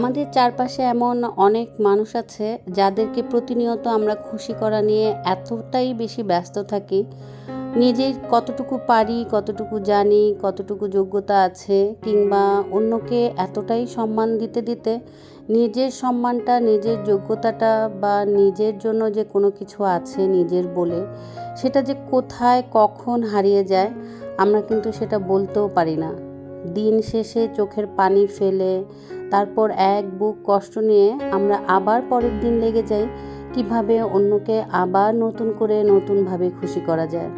আমাদের চারপাশে এমন অনেক মানুষ আছে যাদেরকে প্রতিনিয়ত আমরা খুশি করা নিয়ে এতটাই বেশি ব্যস্ত থাকি। নিজের কতটুকু পারি, কতটুকু জানি, কতটুকু যোগ্যতা আছে কিংবা অন্যকে এতটাই সম্মান দিতে দিতে নিজের সম্মানটা, নিজের যোগ্যতাটা বা নিজের জন্য যে কোনো কিছু আছে নিজের বলে সেটা যে কোথায়, কখন হারিয়ে যায় আমরা কিন্তু সেটা বলতেও পারি না। দিন শেষে চোখের পানি ফেলে, তারপর এক বুক কষ্ট নিয়ে আমরা আবার পরের দিন লেগে যাই, কীভাবে অন্যকে আবার নতুন করে নতুনভাবে খুশি করা যায়।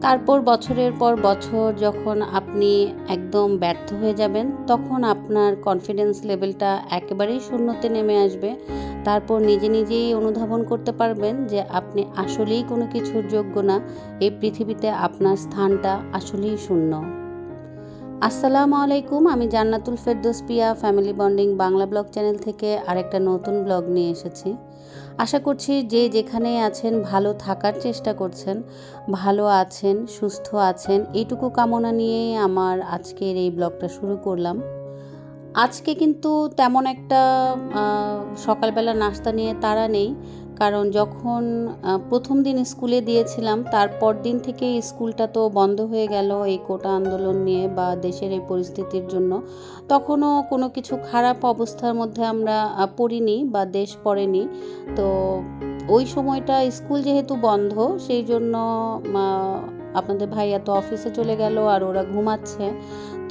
তারপর বছরের পর বছর যখন আপনি একদম ব্যর্থ হয়ে যাবেন, তখন আপনার কনফিডেন্স লেভেলটা একেবারেই শূন্যতে নেমে আসবে। তারপর নিজে নিজেই অনুধাবন করতে পারবেন যে আপনি আসলেই কোনো কিছুর যোগ্য না। এই পৃথিবীতে আপনার স্থানটা আসলেই শূন্য। আসসালামু আলাইকুম, আমি Jannatul Ferdous Piya, family bonding Bangla blog channel থেকে আরেকটা নতুন ব্লগ নিয়ে এসেছি। আশা করছি যে যেখানে আছেন ভালো থাকার চেষ্টা করছেন, ভালো আছেন, সুস্থ আছেন, এইটুকু কামনা নিয়ে আমার আজকের এই ব্লগটা শুরু করলাম। আজকে কিন্তু তেমন একটা সকালবেলা নাস্তা নিয়ে তারা নেই কারণ যখন প্রথম দিন স্কুলে দিয়েছিলাম, তারপর দিন থেকে স্কুলটা তো বন্ধ হয়ে গেল এই কোটা আন্দোলন নিয়ে বা দেশের এই পরিস্থিতির জন্য। তখনও কোনো কিছু খারাপ অবস্থার মধ্যে আমরা পড়িনি বা দেশ পড়েনি। তো ওই সময়টা স্কুল যেহেতু বন্ধ, সেই জন্য আপনাদের ভাইয়া তো অফিসে চলে গেল আর ওরা ঘুমাচ্ছে।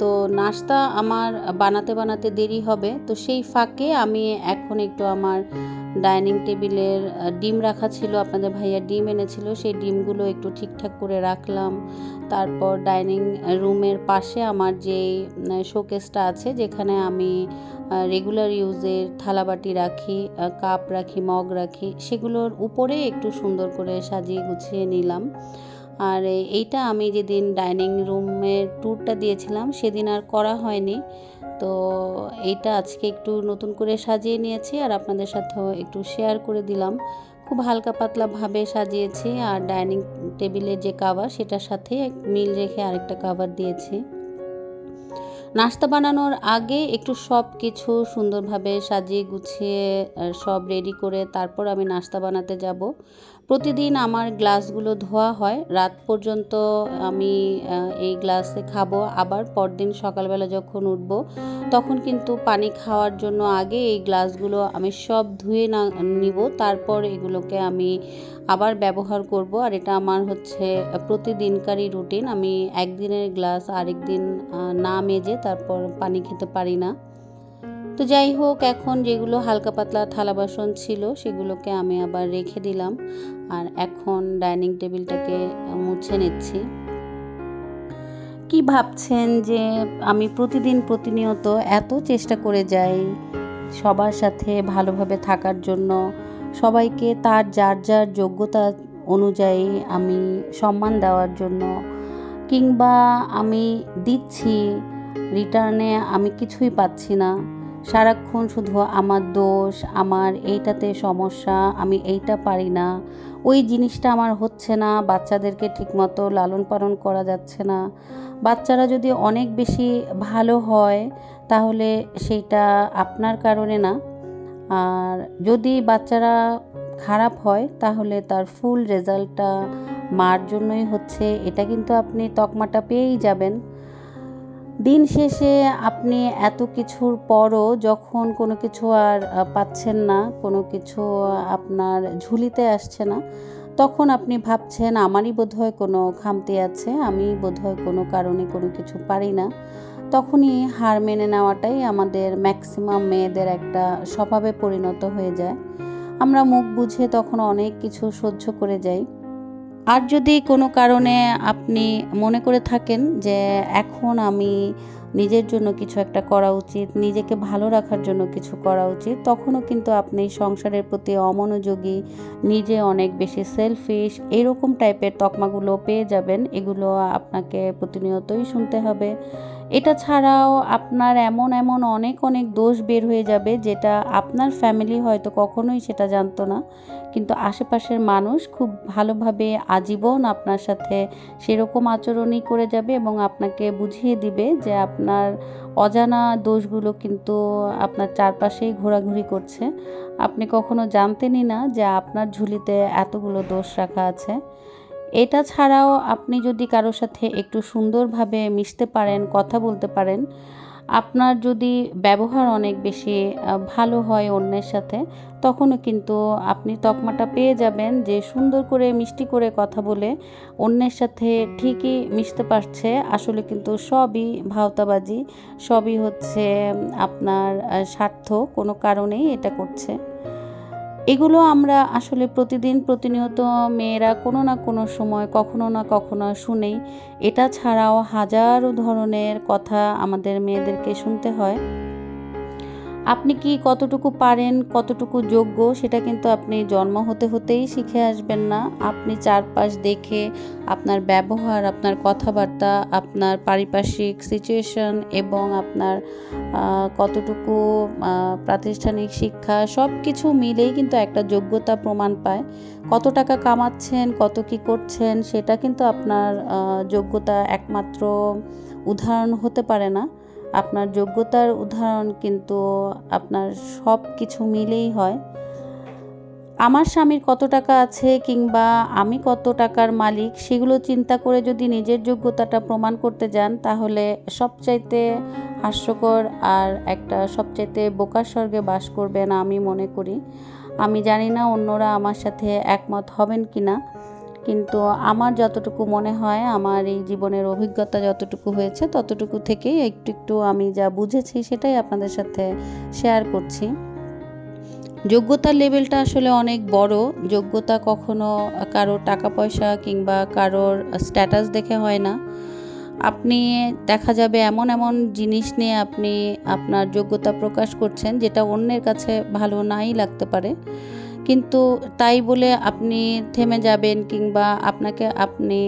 তো নাস্তা আমার বানাতে বানাতে দেরি হবে। তো সেই ফাঁকে আমি এখন একটু আমার ডাইনিং টেবিলের ডিম রাখা ছিল, আপনাদের ভাইয়া ডিম এনেছিল, সেই ডিমগুলো একটু ঠিকঠাক করে রাখলাম। তারপর ডাইনিং রুমের পাশে আমার যে শোকেসটা আছে, যেখানে আমি রেগুলার ইউজের থালাবাটি রাখি কাপ রাখি, মগ রাখি, সেগুলোর উপরে একটু সুন্দর করে সাজিয়ে গুছিয়ে নিলাম। আর এইটা আমি যেদিন ডাইনিং রুমের ট্যুরটা দিয়েছিলাম, সেদিন আর করা হয়নি। তো এইটা আজকে একটু নতুন করে সাজিয়ে নিয়েছি আর আপনাদের সাথেও একটু শেয়ার করে দিলাম। খুব হালকা পাতলাভাবে সাজিয়েছি আর ডাইনিং টেবিলের যে কাভার সেটার সাথে মিল রেখে আরেকটা কাভার দিয়েছি। নাস্তা বানানোর আগে একটু সব কিছু সুন্দরভাবে সাজিয়ে গুছিয়ে সব রেডি করে তারপর আমি নাস্তা বানাতে যাব। প্রতিদিন আমার গ্লাসগুলো ধোয়া হয়। রাত পর্যন্ত আমি এই গ্লাসে খাব। আবার পরদিন সকালবেলা যখন উঠব, তখন কিন্তু পানি খাওয়ার জন্য আগে এই গ্লাসগুলো আমি সব ধুয়ে না, নিব। তারপর এগুলোকে আমি আবার ব্যবহার করব। আর এটা আমার হচ্ছে প্রতিদিনকারই রুটিন। আমি একদিনের গ্লাস আরেক দিন না মেজে তারপর পানি খেতে পারি না। তো যাই হোক, এখন যেগুলো হালকা পাতলা থালা বাসন ছিল, সেগুলোকে আমি আবার রেখে দিলাম। আর এখন ডাইনিং টেবিলটাকে মুছে নিচ্ছি। কি ভাবছেন যে আমি প্রতিদিন প্রতিনিয়ত এত চেষ্টা করে যাই সবার সাথে ভালোভাবে থাকার জন্য? সবাইকে তার যার যার যোগ্যতা অনুযায়ী আমি সম্মান দেওয়ার জন্য কিংবা আমি দিচ্ছি, রিটার্নে আমি কিছুই পাচ্ছি না। সারাক্ষণ শুধু আমার দোষ, আমার এইটাতে সমস্যা, আমি এইটা পারি না। ওই জিনিসটা আমার হচ্ছে না, বাচ্চাদেরকে ঠিকমতো লালন পালন করা যাচ্ছে না। বাচ্চারা যদি অনেক বেশি ভালো হয়, তাহলে সেইটা আপনার কারণে না। আর যদি বাচ্চারা খারাপ হয়, তাহলে তার ফুল রেজাল্টটা মার জন্যই হচ্ছে। এটা কিন্তু আপনি তকমাটা পেয়েই যাবেন। দিন শেষে আপনি এত কিছুর পরও যখন কোনো কিছু আর পাচ্ছেন না, কোনো কিছু আপনার ঝুলিতে আসছে না, তখন আপনি ভাবছেন, আমারই বোধহয় কোনো খামতি আছে, আমি বোধহয় কোনো কারণে কোনো কিছু পারি না। তখনই হার মেনে নেওয়াটাই আমাদের ম্যাক্সিমাম মেয়েদের একটা স্বভাবে পরিণত হয়ে যায়। আমরা মুখ বুঝে তখন অনেক কিছু সহ্য করে যাই। আর যদি কোনো কারণে আপনি মনে করে থাকেন যে এখন আমি নিজের জন্য কিছু একটা করা উচিত, নিজেকে ভালো রাখার জন্য কিছু করা উচিত, তখনও কিন্তু আপনি সংসারের প্রতি অমনোযোগী, নিজে অনেক বেশি সেলফিশ এরকম টাইপের তকমাগুলো পেয়ে যাবেন। এগুলো আপনাকে প্রতিনিয়তই শুনতে হবে। এটা ছাড়াও আপনার এমন এমন অনেক অনেক দোষ বের হয়ে যাবে যেটা আপনার ফ্যামিলি হয়তো কখনোই সেটা জানতো না। কিন্তু আশেপাশের মানুষ খুব ভালোভাবে আজীবন আপনার সাথে সেরকম আচরণই করে যাবে এবং আপনাকে বুঝিয়ে দিবে যে আপনার অজানা দোষগুলো কিন্তু আপনার চারপাশেই ঘোরাঘুরি করছে। আপনি কখনো জানতেনই না যে আপনার ঝুলিতে এতগুলো দোষ রাখা আছে। এটা ছাড়াও আপনি যদি কারোর সাথে একটু সুন্দরভাবে মিশতে পারেন, কথা বলতে পারেন, আপনার যদি ব্যবহার অনেক বেশি ভালো হয় অন্যের সাথে, তখনও কিন্তু আপনি তকমাটা পেয়ে যাবেন যে সুন্দর করে, মিষ্টি করে কথা বলে অন্যের সাথে ঠিকই মিশতে পারছে। আসলে কিন্তু সবই ভাওতাবাজি, সবই হচ্ছে আপনার স্বার্থ, কোনো কারণেই এটা করছে। এগুলো আমরা আসলে প্রতিদিন প্রতিনিয়ত মেয়েরা কোনো না কোনো সময় কখনো না কখনো শুনেই। এটা ছাড়াও হাজারো ধরনের কথা আমাদের মেয়েদেরকে শুনতে হয়। আপনি কি কতটুকু পারেন, কতটুকু যোগ্য, সেটা কিন্তু আপনি জন্ম হতে হতেই শিখে আসবেন না। আপনি চারপাশ দেখে আপনার ব্যবহার, আপনার কথাবার্তা, আপনার পারিপার্শ্বিক সিচুয়েশন এবং আপনার কতটুকু প্রাতিষ্ঠানিক শিক্ষা সব কিছু মিলেই কিন্তু একটা যোগ্যতা প্রমাণ পায়। কত টাকা কামাচ্ছেন, কত কি করছেন, সেটা কিন্তু আপনার যোগ্যতা একমাত্র উদাহরণ হতে পারে না। আপনার যোগ্যতার উদাহরণ কিন্তু আপনার সব কিছু মিলেই হয়। আমার স্বামীর কত টাকা আছে কিংবা আমি কত টাকার মালিক সেগুলো চিন্তা করে যদি নিজের যোগ্যতাটা প্রমাণ করতে যান, তাহলে সবচাইতে হাস্যকর আর একটা সবচাইতে বোকার স্বর্গে বাস করবেন আমি মনে করি। আমি জানি না অন্যরা আমার সাথে একমত হবেন কি না কিন্তু আমার যতটুকু মনে হয়, আমার এই জীবনের অভিজ্ঞতা যতটুকু হয়েছে, ততটুকু থেকেই একটু একটু আমি যা বুঝেছি সেটাই আপনাদের সাথে শেয়ার করছি। যোগ্যতার লেভেলটা আসলে অনেক বড়। যোগ্যতা কখনো কারোর টাকা পয়সা কিংবা কারোর স্ট্যাটাস দেখে হয় না। আপনি, দেখা যাবে এমন এমন জিনিস নিয়ে আপনি আপনার যোগ্যতা প্রকাশ করছেন, যেটা অন্যের কাছে ভালো নাই লাগতে পারে। কিন্তু তাই বলে আপনি থেমে যাবেন কিংবা আপনাকে আপনি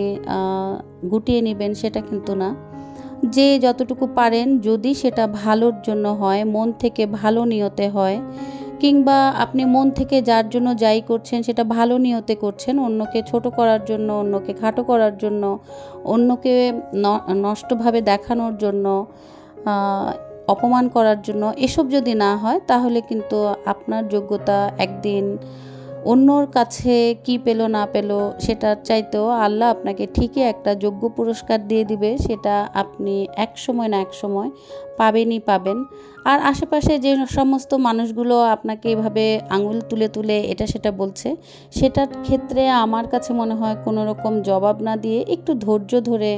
গুটিয়ে নেবেন সেটা কিন্তু না। যে যতটুকু পারেন, যদি সেটা ভালোর জন্য হয়, মন থেকে ভালো নিয়তে হয়, কিংবা আপনি মন থেকে যার জন্য যাই করছেন সেটা ভালো নিয়তে করছেন, অন্যকে ছোট করার জন্য, অন্যকে খাটো করার জন্য, অন্যকে নষ্টভাবে দেখানোর জন্য অপমান করার জন্য এসব যদি না হয়, তাহলে কিন্তু আপনার যোগ্যতা একদিন অন্যর কাছে কি পেল না পেল সেটার চাইতেও আল্লাহ আপনাকে ঠিকই একটা যোগ্য পুরস্কার দিয়ে দিবে, সেটা আপনি এক সময় না এক সময় পাবেনই পাবেন। আর আশেপাশে যে সমস্ত মানুষগুলো আপনাকে এভাবে আঙুল তুলে তুলে এটা সেটা বলছে, সেটার ক্ষেত্রে আমার কাছে মনে হয় কোনো রকম জবাব না দিয়ে একটু ধৈর্য ধরে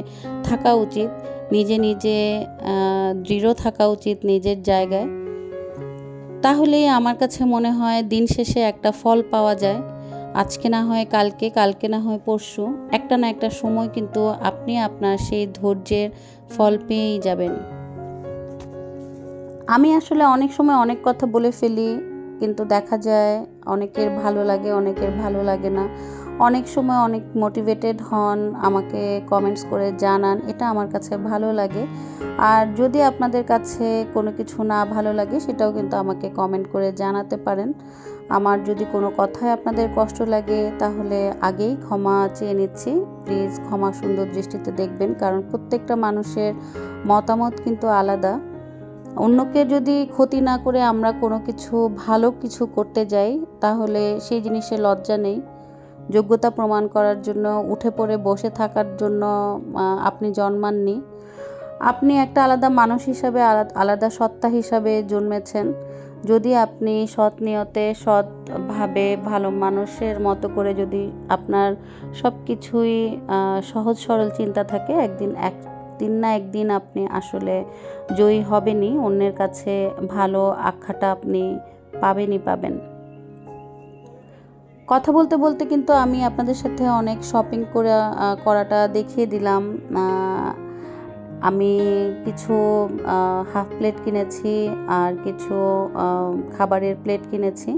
থাকা উচিত। নিজে নিজে দৃঢ় থাকা উচিত নিজের জায়গায়। তাহলেই আমার কাছে মনে হয় দিন শেষে একটা ফল পাওয়া যায়। আজকে না হয় কালকে কালকে না হয় পরশু। একটা না একটা সময় কিন্তু আপনি আপনার সেই ধৈর্যের ফল পেয়েই যাবেন। আমি আসলে অনেক সময় অনেক কথা বলে ফেলি, কিন্তু দেখা যায় অনেকের ভালো লাগে, অনেকের ভালো লাগে না। অনেক সময় অনেক মোটিভেটেড হন, আমাকে কমেন্টস করে জানান, এটা আমার কাছে ভালো লাগে। আর যদি আপনাদের কাছে কোনো কিছু না ভালো লাগে, সেটাও কিন্তু আমাকে কমেন্ট করে জানাতে পারেন। আমার যদি কোনো কথায় আপনাদের কষ্ট লাগে, তাহলে আগেই ক্ষমা চেয়ে নিচ্ছি। প্লিজ ক্ষমা সুন্দর দৃষ্টিতে দেখবেন, কারণ প্রত্যেকটা মানুষের মতামত কিন্তু আলাদা। অন্যকে যদি ক্ষতি না করে আমরা কোনো কিছু ভালো কিছু করতে যাই, তাহলে সেই জিনিসের লজ্জা নেই। যোগ্যতা প্রমাণ করার জন্য, উঠে পড়ে বসে থাকার জন্য আপনি জন্মাননি। আপনি একটা আলাদা মানুষ হিসাবে আলাদা সত্তা হিসাবে জন্মেছেন। যদি আপনি সৎ নিয়তে সৎভাবে ভালো মানুষের মতো করে যদি আপনার সব কিছুই সহজ সরল চিন্তা থাকে, একদিন একদিন না একদিন আপনি আসলে জয়ী হবেনই। অন্যের কাছে ভালো আখ্যাটা আপনি পাবেনই পাবেন। কথা বলতে বলতে কিন্তু আমি আপনাদের সাথে অনেক শপিং করে করাটা দেখিয়ে দিলাম। আমি কিছু হাফ প্লেট কিনেছি আর কিছু খাবারের প্লেট কিনেছি।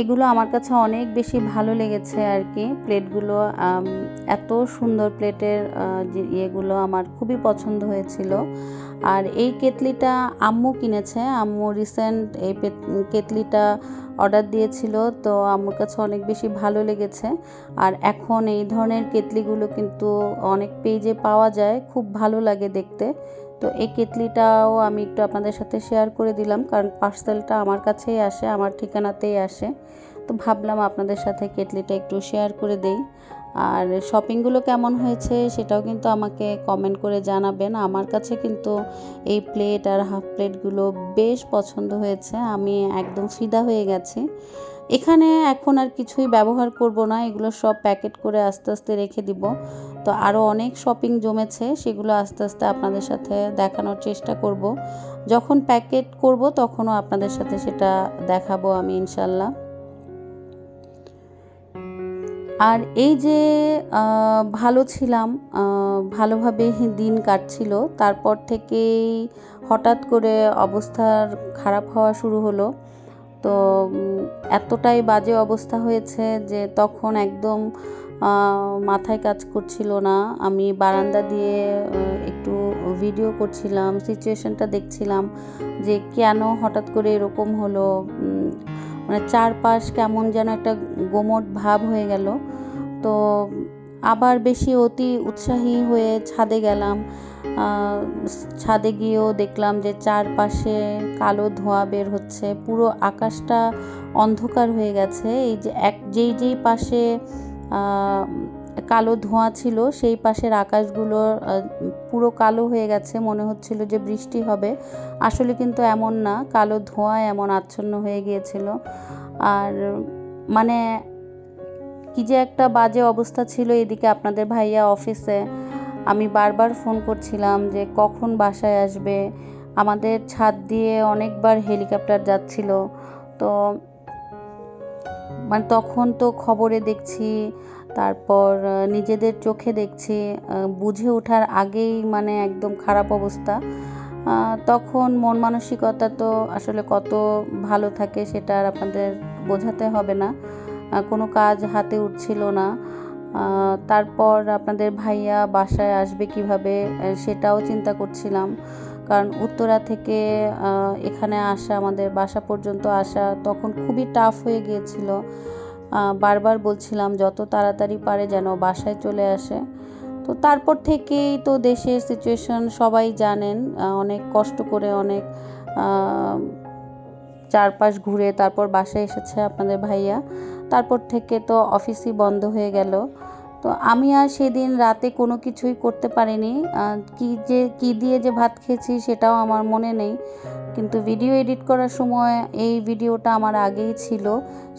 এগুলো আমার কাছে অনেক বেশি ভালো লেগেছে আর কি। প্লেটগুলো এত সুন্দর প্লেটের ইয়েগুলো আমার খুবই পছন্দ হয়েছিল। আর এই কেতলিটা আম্মু কিনেছে। আম্মু রিসেন্ট এই কেতলিটা অর্ডার দিয়েছিল, তো আমার কাছে অনেক বেশি ভালো লেগেছে। আর এখন এই ধরনের কেতলিগুলো কিন্তু অনেক পেজে পাওয়া যায়, খুব ভালো লাগে দেখতে। তো এই কেতলিটাও আমি একটু আপনাদের সাথে শেয়ার করে দিলাম, কারণ পার্সেলটা আমার কাছেই আসে, আমার ঠিকানাতেই আসে। তো ভাবলাম আপনাদের সাথে কেটলিটা একটু শেয়ার করে দেই। আর শপিংগুলো কেমন হয়েছে সেটাও কিন্তু আমাকে কমেন্ট করে জানাবেন। আমার কাছে কিন্তু এই প্লেট আর হাফ প্লেটগুলো বেশ পছন্দ হয়েছে। আমি একদম ফিদা হয়ে গেছি। এখানে এখন আর কিছুই ব্যবহার করব না, এগুলো সব প্যাকেট করে আস্তে আস্তে রেখে দিব। তো আরও অনেক শপিং জমেছে, সেগুলো আস্তে আস্তে আপনাদের সাথে দেখানোর চেষ্টা করব। যখন প্যাকেট করব তখনও আপনাদের সাথে সেটা দেখাবো আমি ইনশাল্লাহ আর এই যে ভালো ছিলাম ভালোভাবে দিন কাটছিল, তারপর থেকেই হঠাৎ করে অবস্থার খারাপ হওয়া শুরু হলো। তো এতটাই বাজে অবস্থা হয়েছে যে তখন একদম মাথায় কাজ করছিল না। আমি বারান্দা দিয়ে একটু ভিডিও করছিলাম সিচুয়েশনটা দেখছিলাম যে কেন হঠাৎ করে এরকম হলো মানে চারপাশ কেমন যেন একটা গোমট ভাব হয়ে গেল। তো আবার বেশি অতি উৎসাহী হয়ে ছাদে গেলাম। ছাদে গিয়েও দেখলাম যে চারপাশে কালো ধোঁয়া বের হচ্ছে, পুরো আকাশটা অন্ধকার হয়ে গেছে। এই যে এক, যেই যেই পাশে কালো ধোঁয়া ছিল, সেই পাশের আকাশগুলো পুরো কালো হয়ে গেছে, মনে হচ্ছিল যে বৃষ্টি হবে। আসলে কিন্তু এমন না, কালো ধোঁয়া এমন আচ্ছন্ন হয়ে গিয়েছিল। আর মানে কি যে একটা বাজে অবস্থা ছিল এদিকে আপনাদের ভাইয়া অফিসে। আমি বারবার ফোন করছিলাম যে কখন বাসায় আসবে। আমাদের ছাদ দিয়ে অনেকবার হেলিকপ্টার যাচ্ছিল। তো মানে তখন তো খবরে দেখছি তারপর নিজেদের চোখে দেখছি বুঝে ওঠার আগেই মানে একদম খারাপ অবস্থা। তখন মন মানসিকতা তো আসলে কত ভালো থাকে সেটা আর আপনাদের বোঝাতে হবে না। কোনো কাজ হাতে উঠছিল না। তারপর আপনাদের ভাইয়া বাসায় আসবে কীভাবে সেটাও চিন্তা করছিলাম। কারণ উত্তরা থেকে এখানে আসা, আমাদের বাসা পর্যন্ত আসা তখন খুবই টাফ হয়ে গিয়েছিল। বারবার বলছিলাম যত তাড়াতাড়ি পারে যেন বাসায় চলে আসে। তো তারপর থেকেই তো দেশের সিচুয়েশন সবাই জানেন অনেক কষ্ট করে অনেক চারপাশ ঘুরে তারপর বাসায় এসেছে আপনাদের ভাইয়া। তারপর থেকে তো অফিসই বন্ধ হয়ে গেল। তো আমি আর সেদিন রাতে কোনো কিছুই করতে পারিনি। কি যে, কি দিয়ে যে ভাত খেয়েছি সেটাও আমার মনে নেই। কিন্তু ভিডিও এডিট করার সময় এই ভিডিওটা আমার আগেই ছিল,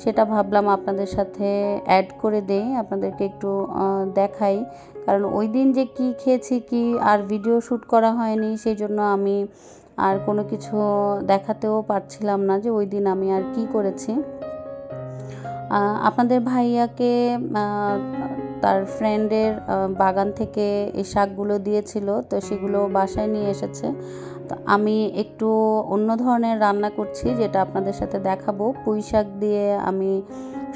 সেটা ভাবলাম আপনাদের সাথে অ্যাড করে দেই, আপনাদেরকে একটু দেখাই। কারণ ওই দিন যে কি খেয়েছি, কি আর ভিডিও শ্যুট করা হয়নি, সেই জন্য আমি আর কোনো কিছু দেখাতেও পারছিলাম না যে ওই দিন আমি আর কি করেছি। আপনাদের ভাইয়াকে তার ফ্রেন্ডের বাগান থেকে এই শাকগুলো দিয়েছিল, তো সেগুলো বাসায় নিয়ে এসেছে। তো আমি একটু অন্য ধরনের রান্না করছি, যেটা আপনাদের সাথে দেখাবো। পুঁই শাক দিয়ে আমি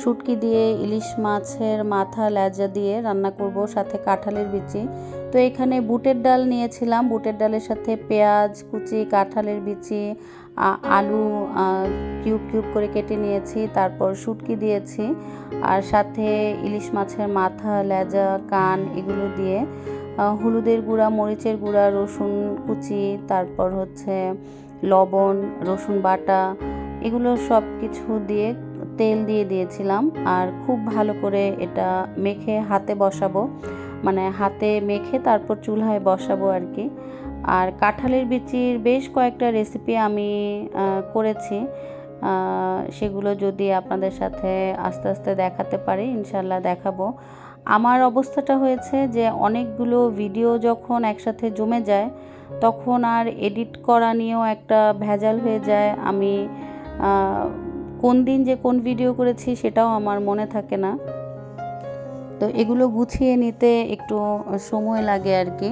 শুটকি দিয়ে, ইলিশ মাছের মাথা লেজা দিয়ে রান্না করব, সাথে কাঁঠালের বিচি। তো এখানে বুটের ডাল নিয়েছিলাম, বুটের ডালের সাথে পেঁয়াজ, কুচি, কাঁঠালের বিচি আলু কিউব কিউব করে কেটে নিয়েছি, তারপর শুটকি দিয়েছি, আর সাথে ইলিশ মাছের মাথা, লেজা, কান এগুলো দিয়ে হলুদের গুঁড়া, মরিচের গুঁড়া, রসুন কুচি, তারপর হচ্ছে লবণ, রসুন বাটা, এগুলো সব কিছু দিয়ে তেল দিয়ে দিয়েছিলাম, আর খুব ভালো করে এটা মেখে হাতে বসাবো মানে হাতে মেখে তারপর চুলহায় বসাবো আর কি। আর কাঁঠালের বিচির বেশ কয়েকটা রেসিপি আমি করেছি। সেগুলো যদি আপনাদের সাথে আস্তে আস্তে দেখাতে পারি ইনশাল্লাহ দেখাবো। আমার অবস্থাটা হয়েছে যে অনেকগুলো ভিডিও যখন একসাথে জমে যায়, তখন আর এডিট করা নিয়েও একটা ভেজাল হয়ে যায়। আমি কোন দিন যে কোন ভিডিও করেছি সেটাও আমার মনে থাকে না। তো এগুলো গুছিয়ে নিতে একটু সময় লাগে আর কি।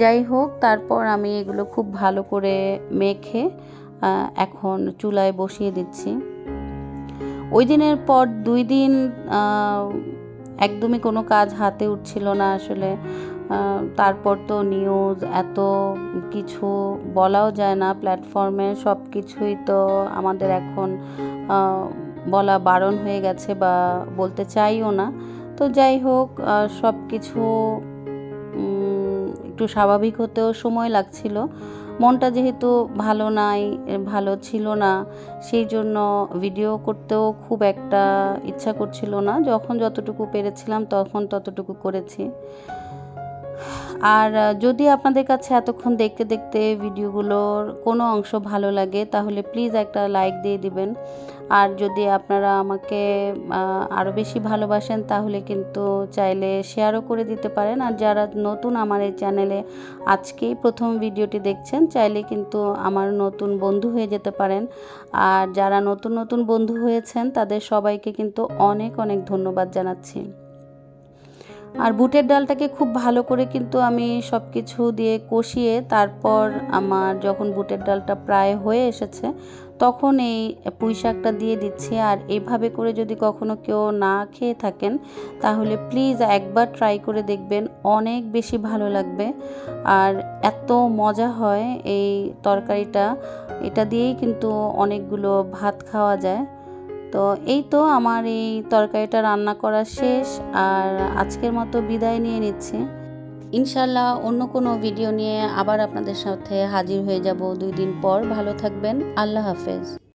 যাই হোক, তারপর আমি এগুলো খুব ভালো করে মেখে এখন চুলায় বসিয়ে দিচ্ছি। ওই দিনের পর দুই দিন একদমই কোনো কাজ হাতে উঠছিল না আসলে। তারপর তো নিউজ এত কিছু বলাও যায় না। প্ল্যাটফর্মে সব কিছুই তো আমাদের এখন বলা বারণ হয়ে গেছে বা বলতে চাইও না। তো যাই হোক সব কিছু একটু স্বাভাবিক হতেও সময় লাগছিল। মনটা যেহেতু ভালো নাই, ভালো ছিল না, সেই জন্য ভিডিও করতেও খুব একটা ইচ্ছা করছিল না। যখন যতটুকু পেরেছিলাম তখন ততটুকু করেছি। আর যদি আপনাদের কাছে এতক্ষণ দেখতে দেখতে ভিডিওগুলোর কোনো অংশ ভালো লাগে, তাহলে প্লিজ একটা লাইক দিয়ে দিবেন। আর যদি আপনারা আমাকে আরও বেশি ভালোবাসেন, তাহলে কিন্তু চাইলে শেয়ারও করে দিতে পারেন। আর যারা নতুন আমার এই চ্যানেলে আজকেই প্রথম ভিডিওটি দেখছেন, চাইলে কিন্তু আমার নতুন বন্ধু হয়ে যেতে পারেন। আর যারা নতুন নতুন বন্ধু হয়েছেন, তাদের সবাইকে কিন্তু অনেক অনেক ধন্যবাদ জানাচ্ছি। আর বুটের ডালটাকে খুব ভালো করে কিন্তু আমি সব কিছু দিয়ে কষিয়ে তারপর আমার যখন বুটের ডালটা প্রায় হয়ে এসেছে, তখন এই পুঁই শাকটা দিয়ে দিচ্ছি। আর এভাবে করে যদি কখনো কেউ না খেয়ে থাকেন, তাহলে প্লিজ একবার ট্রাই করে দেখবেন, অনেক বেশি ভালো লাগবে। আর এত মজা হয় এই তরকারিটা, এটা দিয়েই কিন্তু অনেকগুলো ভাত খাওয়া যায়। তো এই তো আমার এই তরকারিটা রান্না করা শেষ আর আজকের মতো বিদায় নিয়ে নিচ্ছি। ইনশাল্লাহ অন্য কোনো ভিডিও নিয়ে আবার আপনাদের সাথে হাজির হয়ে যাব দুই দিন পর। ভালো থাকবেন। আল্লাহ হাফেজ।